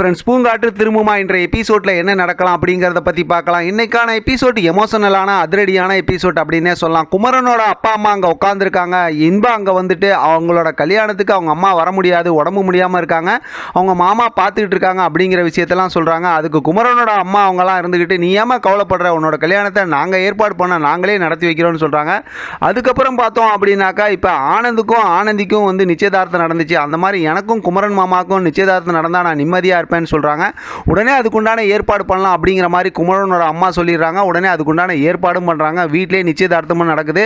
Friends பூங்காற்று திரும்புமா என்ற எபிசோடில் என்ன நடக்கலாம் அப்படிங்கிறத பற்றி பார்க்கலாம். இன்னைக்கான எபிசோட் எமோஷனலான அதிரடியான எபிசோட் அப்படின்னே சொல்லலாம். குமரனோட அப்பா அம்மா அங்கே உட்காந்துருக்காங்க இன்பா அங்கே வந்துட்டு அவங்களோட கல்யாணத்துக்கு அவங்க அம்மா வர முடியாது உடம்பு முடியாமல் இருக்காங்க. அவங்க மாமா பார்த்துக்கிட்டு இருக்காங்க அப்படிங்கிற விஷயத்தெல்லாம் சொல்கிறாங்க அதுக்கு குமரனோட அம்மா அவங்கலாம் இருந்துக்கிட்டு நீ ஏமா கவலைப்படுற? உன்னோட கல்யாணத்தை நாங்கள் ஏற்பாடு பண்ண நாங்களே நடத்தி வைக்கிறோம்னு சொல்கிறாங்க அதுக்கப்புறம் பார்த்தோம் அப்படின்னாக்கா இப்போ ஆனந்துக்கும் ஆனந்திக்கும் வந்து நிச்சயதார்த்தம் நடந்துச்சு. அந்த மாதிரி எனக்கும் குமரன் மாமாக்கும் நிச்சயதார்த்தம் நடந்தால் நான் நிம்மதியாக இருப்பேன்னு சொல்கிறாங்க உடனே அதுக்குண்டான ஏற்பாடு பண்ணலாம் அப்படிங்கிற மாதிரி குமரனோட அம்மா சொல்லிடுறாங்க. உடனே அதுக்குண்டான ஏற்பாடும் பண்ணுறாங்க வீட்டிலே நிச்சயதார்த்தமும் நடக்குது.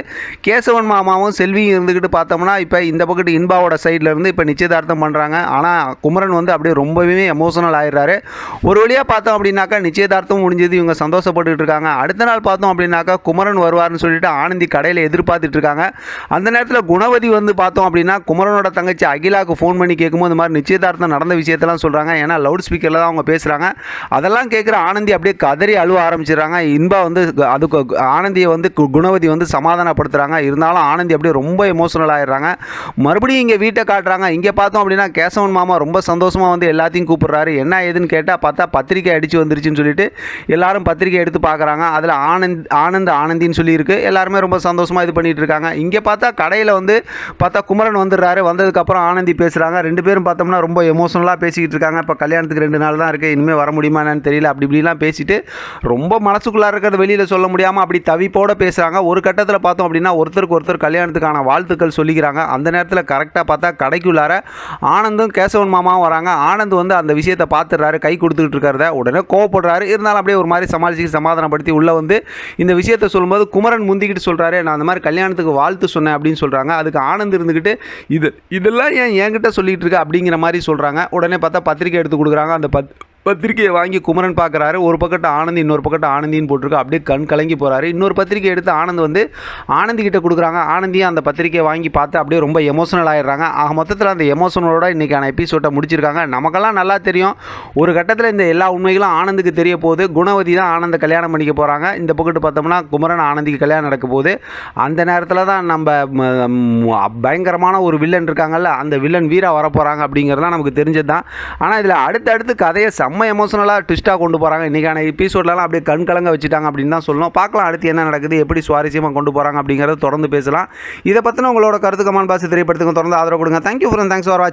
கேசவன் மாமாவும் செல்வியும் இருந்துக்கிட்டு பார்த்தோம்னா இப்போ இந்த பக்கத்து இன்பாவோட சைடில் இருந்து இப்போ நிச்சயதார்த்தம் பண்ணுறாங்க ஆனால் குமரன் வந்து அப்படியே ரொம்பவே எமோஷனல் ஆயிடுறாரு. ஒரு வழியாக பார்த்தோம் அப்படின்னாக்கா நிச்சயதார்த்தம் முடிஞ்சது. இவங்க சந்தோஷப்பட்டுட்டு இருக்காங்க. அடுத்த நாள் பார்த்தோம் அப்படின்னாக்கா குமரன் வருவார்னு சொல்லிட்டு ஆனந்தி கடையில் எதிர்பார்த்துட்டு இருக்காங்க. அந்த நேரத்தில் குணவதி வந்து பார்த்தோம் அப்படின்னா குமரனோட தங்கச்சி அகிலாவுக்கு ஃபோன் பண்ணி கேட்கும்போது இந்த மாதிரி நிச்சயதார்த்தம் நடந்த விஷயத்தெல்லாம் சொல்கிறாங்க ஏன்னா லவுட் ஸ்பீக்கரில் தான் அவங்க பேசுகிறாங்க அதெல்லாம் கேட்குற ஆனந்தி அப்படியே கதறி அழுவ ஆரம்பிச்சிடுறாங்க. இன்பா வந்து அதுக்கு ஆனந்தியை வந்து கு- குணவதி வந்து சமாதானப்படுத்துகிறாங்க இருந்தாலும் ஆனந்தி அப்படியே ரொம்ப எமோஷனல் ஆகிடுறாங்க மறுபடியும் இங்கே வீட்டை காட்டுறாங்க. இங்கே பார்த்தோம் அப்படின்னா கேசவன் மாமா ரொம்ப சந்தோஷமாக வந்து எல்லாத்தையும் கூப்பிட்றாரு. என்ன ஏதுன்னு கேட்டால் பார்த்தா பத்திரிக்கை அடித்து வந்துருச்சுன்னு சொல்லிட்டு எல்லாரும் பத்திரிக்கை எடுத்து பார்க்குறாங்க. அதில் ஆனந்த் ஆனந்த் ஆனந்தின்னு சொல்லியிருக்கு. எல்லாருமே ரொம்ப சந்தோஷமாக இது பண்ணிகிட்டு இருக்காங்க. இங்கே பார்த்தா கடையில் வந்து பார்த்தா குமரன் வந்துடுறாரு. வந்ததுக்கப்புறம் ஆனந்தி பேசுகிறாங்க ரெண்டு பேரும் பார்த்தோம்னா ரொம்ப எமோஷனலாக பேசிக்கிட்டு இருக்காங்க. இப்போ கல்யாணம் கல்யாணத்துக்கு ரெண்டு நாள் தான் இருக்குது இனிமேல் வர முடியுமா என்னன்னு தெரியல. அப்படி இப்படிலாம் பேசிட்டு ரொம்ப மனசுக்குள்ளே இருக்கிறத வெளியில் சொல்ல முடியாமல் அப்படி தவிப்போட பேசுகிறாங்க ஒரு கட்டத்தில் பார்த்தோம் அப்படின்னா ஒருத்தருக்கு ஒருத்தர் கல்யாணத்துக்கான வாழ்த்துக்கள் சொல்லிக்கிறாங்க. அந்த நேரத்தில் கரெக்டாக பார்த்தா கடைக்குள்ளார ஆனந்தும் கேசவன் மாமாவும் வராங்க. ஆனந்த் வந்து அந்த விஷயத்தை பார்த்துடுறாரு. கை கொடுத்துக்கிட்டு இருக்கிறத உடனே கோவப்படுறாரு. இருந்தாலும் அப்படியே ஒரு மாதிரி சமாளிச்சு சமாதானப்படுத்தி உள்ளே வந்து இந்த விஷயத்தை சொல்லும்போது குமரன் முந்திக்கிட்டு சொல்கிறாரு நான் அந்த மாதிரி கல்யாணத்துக்கு வாழ்த்து சொன்னேன் அப்படின்னு சொல்கிறாங்க அதுக்கு ஆனந்த் இருந்துக்கிட்டு இது இதெல்லாம் ஏன் என்கிட்ட சொல்லிகிட்டு இருக்க? அப்படிங்கிற மாதிரி சொல்கிறாங்க உடனே பார்த்தா பத்திரிக்கை எடுத்து கொடுக்குறாங்க. அந்த பத் பத்திரிக்கையை வாங்கி குமரன் பார்க்குறாரு. ஒரு பக்கத்து ஆனந்தி இன்னொரு பக்கத்து ஆனந்தின்னு போட்டிருக்கு. அப்படியே கண் கலங்கி போகிறாரு இன்னொரு பத்திரிக்கை எடுத்து ஆனந்த் வந்து ஆனந்தி கிட்ட கொடுக்குறாங்க. ஆனந்தியும் அந்த பத்திரிக்கையை வாங்கி பார்த்து அப்படியே ரொம்ப எமோஷனல் ஆயிடுறாங்க. ஆக மொத்தத்தில் அந்த எமோஷனலோட இன்றைக்கான எபிசோட்டை முடிச்சிருக்காங்க. நமக்கெல்லாம் நல்லா தெரியும். ஒரு கட்டத்தில் இந்த எல்லா உண்மைகளும் ஆனந்துக்கு தெரிய போகுது. குணவதி தான் ஆனந்த கல்யாணம் பண்ணிக்க போகிறாங்க இந்த பக்கத்து பார்த்தோம்னா குமரன் ஆனந்திக்கு கல்யாணம் நடக்க போகுது. அந்த நேரத்தில் தான் நம்ம பயங்கரமான ஒரு வில்லன் இருக்காங்கல்ல அந்த வில்லன் வீரா வரப்போகிறாங்க அப்படிங்கிறதுலாம் நமக்கு தெரிஞ்சது தான் ஆனால் இதில் அடுத்தடுத்து கதையை செம்ம எமோஷனலாக ட்விஸ்ட்டாக கொண்டு போகிறாங்க இன்றைக்கான எபிசோட்லலாம் அப்படியே கண் கலங்க வச்சுட்டாங்க அப்படின்னு தான் சொல்லணும். பார்க்கலாம் அடுத்து என்ன நடக்குது எப்படி சுவாரஸ்யமாக கொண்டு போகிறாங்க அப்படிங்கிறத தொடர்ந்து பேசலாம். இதை பற்றின உங்களோட கருத்து கமான் பாசி திரைப்படத்துக்கு தொடர்ந்து ஆதரவு கொடுங்க. தேங்க்யூ ஃப்ரெண்ட் தேங்க்ஸ் ஃபார் வாட்சிங்